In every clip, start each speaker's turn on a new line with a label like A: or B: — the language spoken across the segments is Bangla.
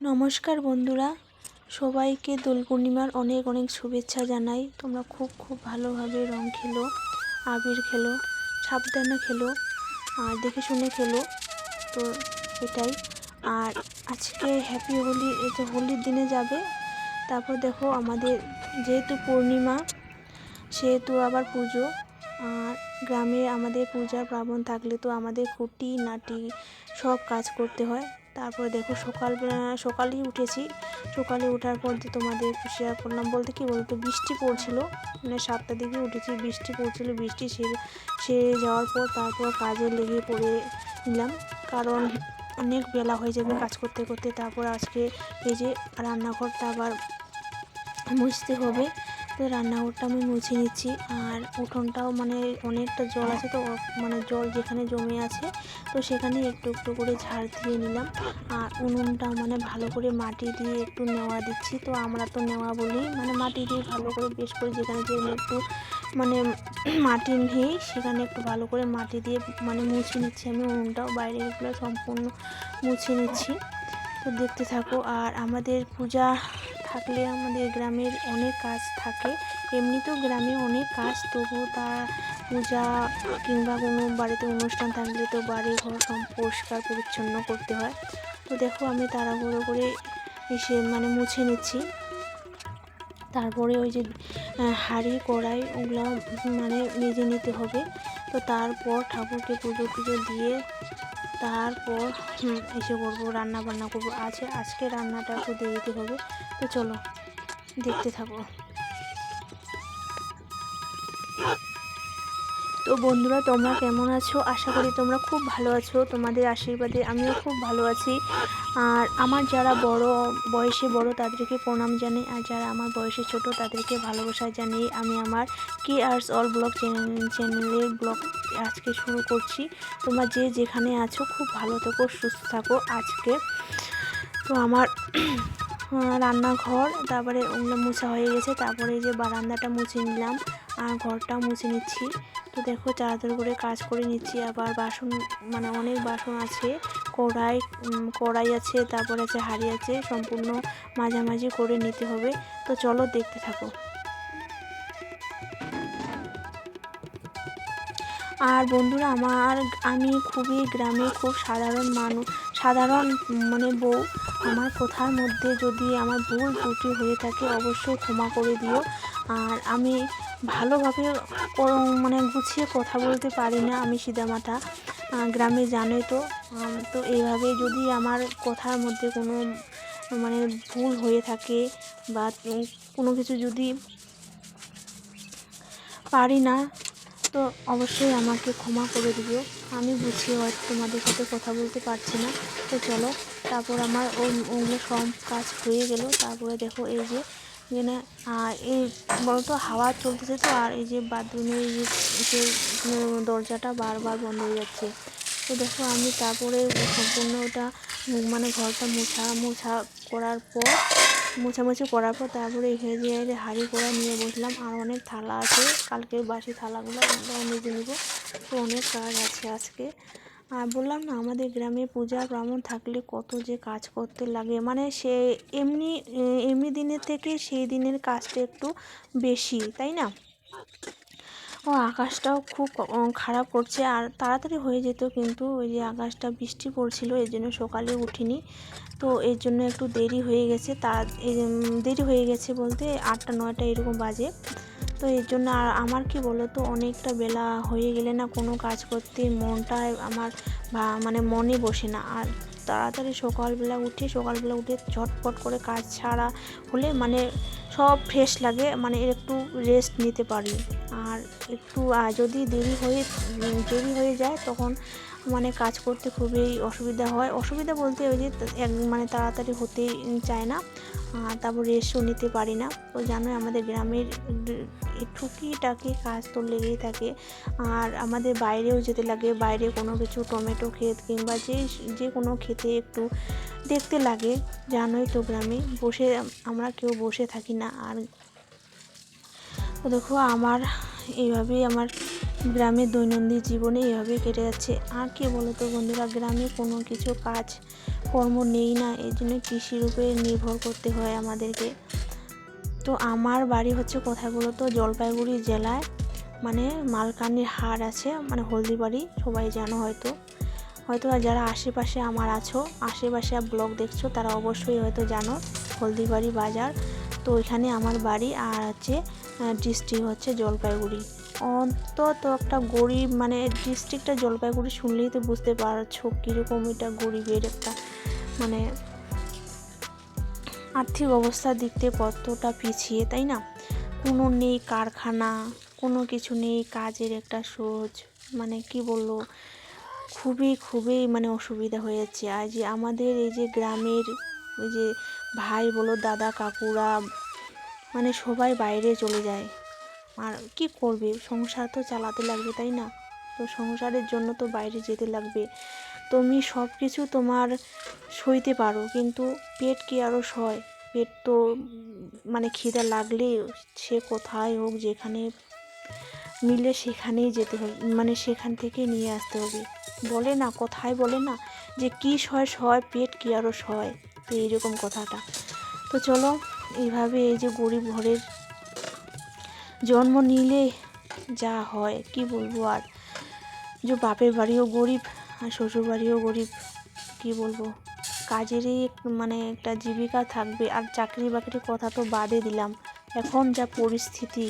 A: নমস্কার বন্ধুরা, সবাইকে দোল পূর্ণিমার অনেক অনেক শুভেচ্ছা জানাই। তোমরা খুব খুব ভালোভাবে রং খেলো, আবির খেলো, সাবধানে খেলো, আর দেখে শুনে খেলো, তো এটাই। আর আজকে হ্যাপি হোলি, এই যে হোলির দিনে যাবে, তারপর দেখো আমাদের যেহেতু পূর্ণিমা, সেহেতু আবার পুজো, আর গ্রামে আমাদের পূজা পার্বণ থাকলে তো আমাদের খুঁটি, নাটি সব কাজ করতে হয়। তারপরে দেখো সকালবেলা, সকালেই উঠেছি। সকালে ওঠার পর যে তোমাদের শেয়ার করলাম, বলতে কি বলতো, বৃষ্টি পড়ছিল। মানে সাতটার দিকে উঠেছি, বৃষ্টি পড়ছিল, বৃষ্টি সেরে সেরে যাওয়ার পর তারপর কাজে লেগে পড়ে নিলাম। কারণ অনেক বেলা হয়ে যাবে কাজ করতে করতে। তারপর আজকে এই যে রান্নাঘরটা আবার মুছতে হবে। তো রান্নাঘরটা আমি মুছে নিচ্ছি। আর উঠোনটাও মানে অনেকটা জল আছে তো মানে জল যেখানে জমে আছে, তো সেখানে একটু একটু করে ঝাড় দিয়ে নিলাম। আর উনুনটা মানে ভালো করে মাটি দিয়ে একটু নেওয়া দিচ্ছি। তো আমরা তো নেওয়া বলি মানে মাটি দিয়ে ভালো করে বেশ করে যেখানে যে একটু মানে মাটি নিয়েই সেখানে একটু ভালো করে মাটি দিয়ে মানে মুছে নিচ্ছি আমি। উনুনটাও বাইরেগুলো সম্পূর্ণ মুছে নিচ্ছি। তো দেখতে থাকো, আর আমাদের পূজা থাকলে আমাদের গ্রামের অনেক কাজ থাকে। এমনিতেও গ্রামে অনেক কাজ তবু তা পূজা কিংবা কোনো বাড়িতে অনুষ্ঠান থাকলে তো বাড়ি ঘর সব পরিষ্কার, পরিচ্ছন্ন করতে হয়। তো দেখো আমি তাড়াহুড়ো করে এসে মানে মুছে নিচ্ছি। তারপরে ওই যে হাঁড়ি, কড়াই ওগুলো মানে মেজে নিতে হবে। তো তারপর ঠাকুরকে পুজো টুজো দিয়ে তারপর এসে করব রান্না বান্না করব। আছে আজকে রান্নাটা একটু দেরিতে হবে। তো চলো, দেখতে থাকো। তো বন্ধুরা, তোমরা কেমন আছো? আশা করি তোমরা খুব ভালো আছো। তোমাদের আশীর্বাদে আমিও খুব ভালো আছি। আর আমার যারা বড়, বয়সে বড়, তাদেরকে প্রণাম জানাই। আর যারা আমার বয়সে ছোট, তাদেরকে ভালোবাসা জানিয়ে আমি আমার K arts all blog channel চ্যানেলের ব্লগ আজকে শুরু করছি। তোমরা যে যেখানে আছো, খুব ভালো থাকো, সুস্থ থাকো আজকে। তো আমার রান্নাঘর, তারপরে ওগুলো মুছা হয়ে গেছে। তারপরে যে বারান্দাটা মুছে নিলাম। আর ঘরটা মুছে নিচ্ছি। তো দেখো তাড়াতাড়ি করে কাজ করে নিচ্ছি। আবার বাসন মানে অনেক বাসন আছে, কড়াই কড়াই আছে, তারপর আছে হাঁড়ি আছে, সম্পূর্ণ মাঝামাঝি করে নিতে হবে। তো চলো দেখতে থাকো। আর বন্ধুরা, আমার, আমি খুবই গ্রামে খুব সাধারণ মানুষ সাধারণ মানে বউ। আমার কথার মধ্যে যদি আমার ভুল ত্রুটি হয়ে থাকে, অবশ্যই ক্ষমা করে দিও। আর আমি ভালোভাবে মানে গুছিয়ে কথা বলতে পারি না আমি সিদামাটা গ্রামে জানে তো তো এইভাবে যদি আমার কথার মধ্যে কোনো মানে ভুল হয়ে থাকে বা কোনো কিছু যদি পারি না, তো অবশ্যই আমাকে ক্ষমা করে দিও। আমি বুঝিয়ে হয়তো তোমাদের সাথে কথা বলতে পারছি না। তো চলো, তারপর আমার ওগুলো সব কাজ হয়ে গেল। তারপরে দেখো এই যে এখানে এই বলতো হাওয়া চলতেছে তো, আর এই যে বাথরুমের যে দরজাটা বারবার বন্ধ হয়ে যাচ্ছে। তো দেখো আমি তারপরে সম্পূর্ণ ওটা মানে ঘরটা মোছা মোছা করার পর, মোছামুছি করার পর তারপরে এখানে যে হাঁড়ি কড়া নিয়ে বসলাম, আর অনেক থালা আছে। কালকে বাসি থালাগুলো মেজে নিব। তো অনেক কাজ আছে আজকে। আর বললাম না, আমাদের গ্রামে পূজা, ব্রাহ্মণ থাকলে কত যে কাজ করতে লাগে। মানে সে এমনি এমনি দিনের থেকে সেই দিনের কাজটা একটু বেশি, তাই না? ও, আকাশটাও খুব খারাপ করছে। আর তাড়াতাড়ি হয়ে যেত কিন্তু ওই যে আকাশটা বৃষ্টি পড়ছিল এই জন্য সকালে উঠিনি। তো এর জন্য একটু দেরি হয়ে গেছে। তা দেরি হয়ে গেছে বলতে আটটা, নয়টা এরকম বাজে। তো এর জন্য আর আমার কি বলো তো অনেকটা বেলা হয়ে গেলে না কোনো কাজ করতে মনটায় আমার মানে মনে বসে না। আর তাড়াতাড়ি সকালবেলা উঠে সকালবেলা উঠে ঝটপট করে কাজ ছাড়া হলে মানে সব ফ্রেশ লাগে মানে একটু রেস্ট নিতে পারি। আর একটু যদি দেরি হয়ে দেরি হয়ে যায় তখন মানে কাজ করতে খুবই অসুবিধা হয়। অসুবিধা বলতে ওই যে এক মানে তাড়াতাড়ি হতে চায় না। তারপর রেস্টও নিতে পারি না। তো জানোই আমাদের গ্রামের টুকিটাকি কাজ তো লেগেই থাকে। আর আমাদের বাইরেও যেতে লাগে। বাইরে কোনো কিছু টমেটো ক্ষেত কিংবা যে যে কোনো খেতে একটু দেখতে লাগে। জানোই তো গ্রামে বসে আমরা কেউ বসে থাকি না। আর দেখো আমার এইভাবেই আমার গ্রামের দৈনন্দিন জীবনে এভাবে কেটে যাচ্ছে। আর কি বলতো বন্ধুরা, গ্রামে কোনো কিছু কাজ, কর্ম নেই না, এই জন্য কৃষির উপরে নির্ভর করতে হয় আমাদেরকে। তো আমার বাড়ি হচ্ছে কোথায় বলতো? জলপাইগুড়ি জেলায়। মানে মালকানির হাট আছে মানে হলদিবাড়ি, সবাই জানো হয়তো। হয়তো যারা আশেপাশে আমার আছো, আশেপাশে ব্লগ দেখছ, তারা অবশ্যই হয়তো জানো। হলদিবাড়ি বাজার, তো ওইখানে আমার বাড়ি আর হচ্ছে ডিস্ট্রিক্ট হচ্ছে জলপাইগুড়ি। অন্তত একটা গরিব মানে ডিস্ট্রিক্টটা জলপাইগুড়ি শুনলেই তো বুঝতে পারছ কীরকম এটা গরিবের একটা মানে আর্থিক অবস্থার দিক থেকে কতটা পিছিয়ে, তাই না? কোনো নেই কারখানা, কোনো কিছু নেই কাজের একটা সোজ মানে কি বলল খুবই খুবই মানে অসুবিধা হয়েছে আর যে আমাদের এই যে গ্রামের ওই যে ভাই বলো, দাদা, কাকুরা মানে সবাই বাইরে চলে যায়। আর কি করবে? সংসার তো চালাতে লাগবে, তাই না? তো সংসারের জন্য তো বাইরে যেতে লাগবে। তুমি সব কিছু তোমার সইতে পারো, কিন্তু পেট কি আরও সয়? পেট তো মানে খিদা লাগলে সে কোথায় হোক, যেখানে মিলে সেখানেই যেতে হবে মানে সেখান থেকে নিয়ে আসতে হবে। বলে না, কথায় বলে না যে কি সয় সয়, পেট কি আরও সয়? তো এইরকম কথাটা। তো চলো এইভাবে এই যে গরিব ঘরের জন্ম নিলে যা হয়, কি বলব আর? যে বাপের বাড়িও গরিব আর শ্বশুর বাড়িও গরিব, কি বলব? কাজেরই মানে একটা জীবিকা থাকবে আর চাকরি বাকরির কথা তো বাদে দিলাম। এখন যা পরিস্থিতি,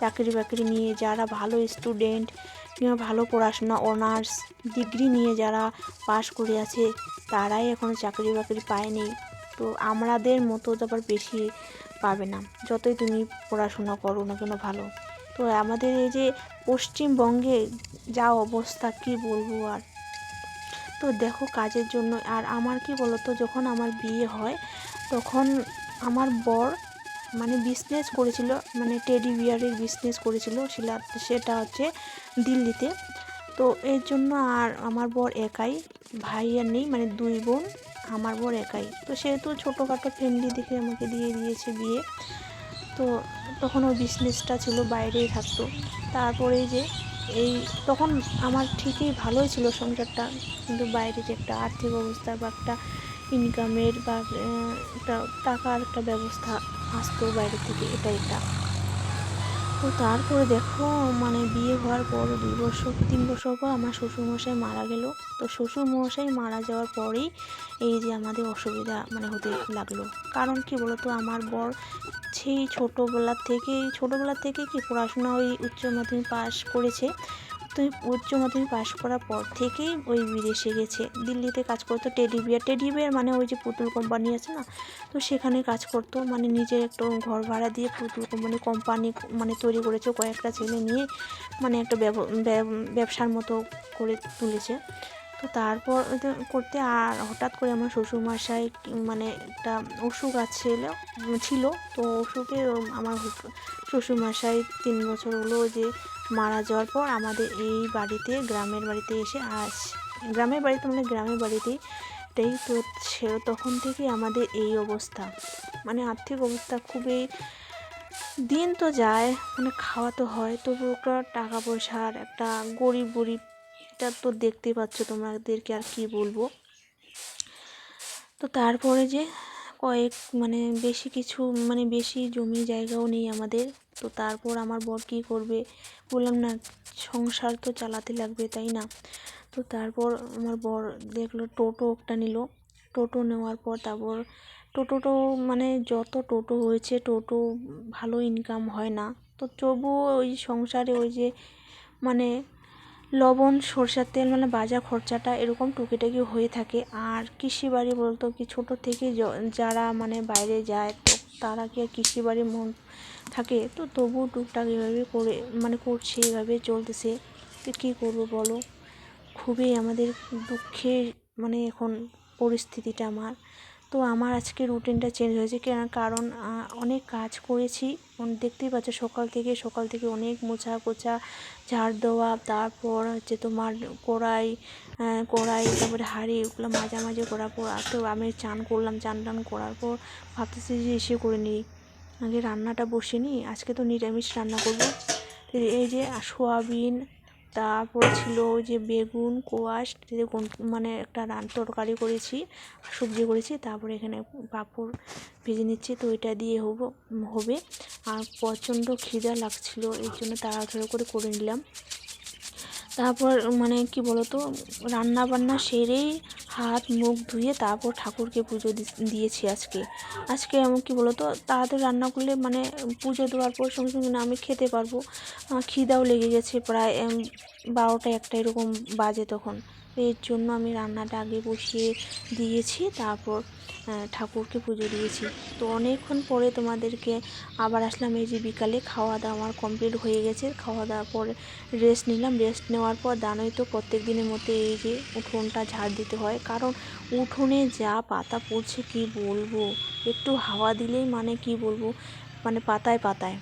A: চাকরি বাকরি নিয়ে যারা ভালো স্টুডেন্ট কিংবা ভালো পড়াশোনা অনার্স ডিগ্রি নিয়ে যারা পাশ করে আছে, তারাই এখনও চাকরি বাকরি পায়নি। তো আমাদের মতো আবার বেশি পাবে না। যতই তুমি পড়াশোনা করো না কেন ভালো। তো আমাদের এই যে পশ্চিমবঙ্গে যা অবস্থা, কি বলব আর? তো দেখো কাজের জন্য, আর আমার কি বলতো, যখন আমার বিয়ে হয়, তখন আমার বর মানে বিজনেস করেছিল মানে টেডি বিয়ারের বিজনেস করেছিল সেটা সেটা হচ্ছে দিল্লিতে। তো এর জন্য আর আমার বর একাই, ভাই আর নেই মানে দুই বোন। আমার বর একাই। তো সেহেতু ছোটোখাটো ফ্যামিলি দেখে আমাকে দিয়ে দিয়েছে বিয়ে। তো তখন ওই বিজনেসটা ছিল, বাইরেই থাকতো। তারপরে যে এই তখন আমার ঠিকই ভালোই ছিল সংসারটা। কিন্তু বাইরে যে একটা আর্থিক অবস্থা বা একটা ইনকামের বা একটা টাকার একটা ব্যবস্থা আসতো বাইরে থেকে, এটা এটা। তো তারপরে দেখো মানে বিয়ে হওয়ার পর দুই বছর, তিন বছর পর আমার শ্বশুরমশাই মারা গেল। তো শ্বশুরমশাই মারা যাওয়ার পরেই এই যে আমাদের অসুবিধা মানে হতে লাগল। কারণ কি বলতো, আমার বর সেই ছোটোবেলার থেকেই ছোটোবেলার থেকে কি পড়াশোনা ওই উচ্চ মাধ্যমিক পাশ করেছে। তো উচ্চ মাধ্যমিক পাশ করার পর থেকেই ওই বিদেশে গেছে। দিল্লিতে কাজ করতো টেডি বিয়ার টেডি বিয়ার মানে ওই যে পুতুল কোম্পানি আছে না? তো সেখানে কাজ করতো। মানে নিজের একটা ঘর ভাড়া দিয়ে পুতুল কোম্পানি কোম্পানি মানে তৈরি করেছে। কয়েকটা ছেলে নিয়ে মানে একটা ব্যবসার মতো করে তুলেছে। তো তারপর করতে আর হঠাৎ করে আমার শ্বশুরমশাই মানে একটা অসুখ আছিল, ছিল। তো অসুখে আমার শ্বশুরমশাই তিন বছর হলো যে মারা যাওয়ার পর আমাদের এই বাড়িতে, গ্রামের বাড়িতে এসে আস গ্রামের বাড়িতে মানে গ্রামের বাড়িতেই তাই তো সে তখন থেকে আমাদের এই অবস্থা। মানে আর্থিক অবস্থা খুবই, দিন তো যায় মানে খাওয়া তো হয়, তবু একটা টাকা পয়সার একটা গরিব গরিব, এটা তো দেখতেই পাচ্ছ তোমাদেরকে আর কি বলব। তো তারপরে যে কয়েক মানে বেশি কিছু মানে বেশি জমি জায়গাও নেই আমাদের। তো তারপর আমার বর কী করবে? বললাম, না, সংসার তো চালাতে লাগবে, তাই না? তো তারপর আমার বর দেখল, টোটো একটা নিল। টোটো নেওয়ার পর তারপর, টোটোটো মানে যত টোটো হয়েছে, টোটো ভালো ইনকাম হয় না। তো তবুও ওই সংসারে ওই যে মানে লবণ, সরষের তেল মানে বাজার খরচাটা এরকম টুকিটাকি হয়ে থাকে। আর কৃষি বাড়ি বলতো কি, ছোটো থেকে যারা মানে বাইরে যায় তো তারা কি আর কৃষি বাড়ি মন থাকে? তো তবুও টুকটাক এভাবে করে মানে করছে, এভাবে চলতেছে। তো কী করব বলো? খুবই আমাদের দুঃখের মানে এখন পরিস্থিতিটা আমার। তো আমার আজকে রুটিনটা চেঞ্জ হয়েছে কারণ অনেক কাজ করেছি। দেখতেই পাচ্ছ সকাল থেকে সকাল থেকে অনেক মোছা কোচা ঝাড় দেওয়া, তারপর হচ্ছে তোমার কড়াই কড়াই, তারপরে হাঁড়ি ওগুলো মাঝামাঝি করার পর, আর তো আমি চান করলাম, চান টান করার পর ভাবতেছি যে এসে করে নিই। আগে রান্নাটা বসে নিই, আজকে তো নিরামিষ রান্না করব। এই যে সোয়াবিন তারপর ছিল ওই যে বেগুন, কোয়াশ মানে একটা রান তরকারি করেছি, সবজি করেছি, তারপরে এখানে পাঁপড় ভেজে নিচ্ছি, তো এটা দিয়ে হব হবে। আর প্রচণ্ড খিদা লাগছিল, এর জন্য তাড়াহুড়ো করে করে নিলাম। তারপর মানে কি বলতো রান্না বান্না সেরেই হাত মুখ ধুয়ে তারপর ঠাকুরকে পুজো দিয়েছি আজকে। আজকে এমন কি বলতো, তাড়াতাড়ি রান্না করলে মানে পুজো দেওয়ার পর সঙ্গে সঙ্গে না আমি খেতে পারব। খিদাও লেগে গেছে প্রায় বারোটা একটা এরকম বাজে তখন। এর জন্য আমি রান্নাটা আগে বসিয়ে দিয়েছি, তারপর ঠাকুরকে পুজো দিয়েছি। তো অনেকক্ষণ পরে তোমাদেরকে আবার আসলাম এই যে বিকালে খাওয়া দাওয়া আমার কমপ্লিট হয়ে গেছে। খাওয়া দাওয়ার পরে রেস্ট নিলাম। রেস্ট নেওয়ার পর জানোই তো প্রত্যেক দিনের মধ্যে এই যে উঠোনটা ঝাড় দিতে হয়। কারণ উঠোনে যা পাতা পড়ছে কি বলব? একটু হাওয়া দিলেই মানে কি বলব? মানে পাতায় পাতায়।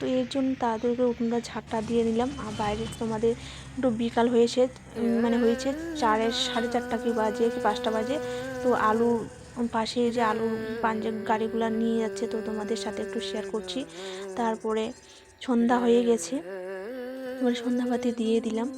A: তো এর জন্য তাদেরকে উঠোনটা ঝাড়টা দিয়ে নিলাম। আর বাইরে তোমাদের একটু বিকাল হয়েছে মানে হয়েছে চারের সাড়ে চারটা কি বাজে, কি পাঁচটা বাজে। তো আলু পাশে যে আলু পাঞ্জাব গাড়িগুলো নিয়ে যাচ্ছে তো তোমাদের সাথে একটু শেয়ার করছি। তারপরে সন্ধ্যা হয়ে গেছে। এবার সন্ধ্যাবাতি দিয়ে দিলাম।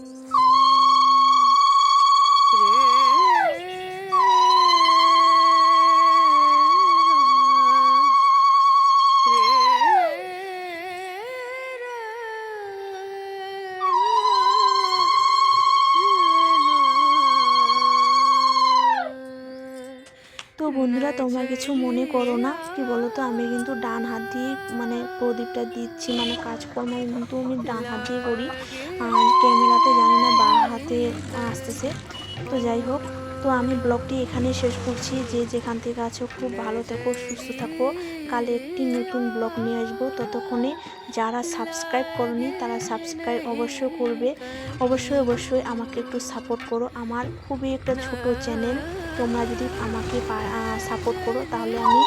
A: বন্ধুরা, তোমরা কিছু মনে করো না। কি বলো তো আমি কিন্তু ডান হাত দিয়ে মানে প্রদীপটা দিচ্ছি মানে কাজকর্ম কিন্তু আমি ডান হাত দিয়ে করি। আর ক্যামেরাতে জানি না বা হাতে আসতেছে। তো যাই হোক, তো আমি ব্লগটি এখানে শেষ করছি। যে যেখান থেকে আছো, খুব ভালো থাকো, সুস্থ থাকো। কালে একটি নতুন ব্লগ নিয়ে আসব। ততক্ষণে যারা সাবস্ক্রাইব করনি, তারা সাবস্ক্রাইব অবশ্যই করবে। অবশ্যই অবশ্যই আমাকে একটু সাপোর্ট করো। আমার খুবই একটা ছোট চ্যানেল তোমরা যদি আমাকে সাপোর্ট করো, তাহলে আমি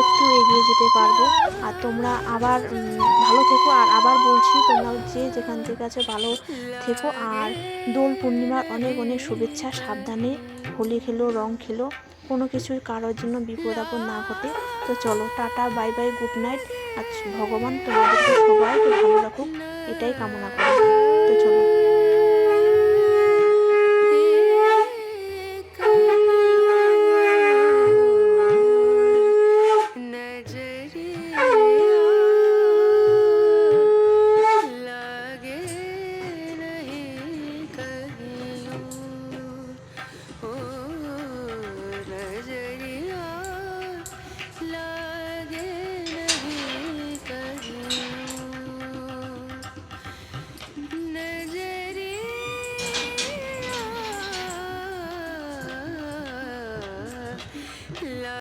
A: একটু এগিয়ে যেতে পারব। আর তোমরা আবার ভালো থেকো। আর আবার বলছি, তোমরা যে যেখান থেকে আছে ভালো থেকো। আর দোল পূর্ণিমার অনেক অনেক শুভেচ্ছা। সাবধানে হোলি খেলো, রং খেলো। কোনো কিছুই কারোর জন্য বিপদ আপদ না ঘটে। তো চলো, tata, bye bye, good night. আর ভগবান তোমাদেরকে সবাইকে ভালো রাখুক, এটাই কামনা করি। তো চলো।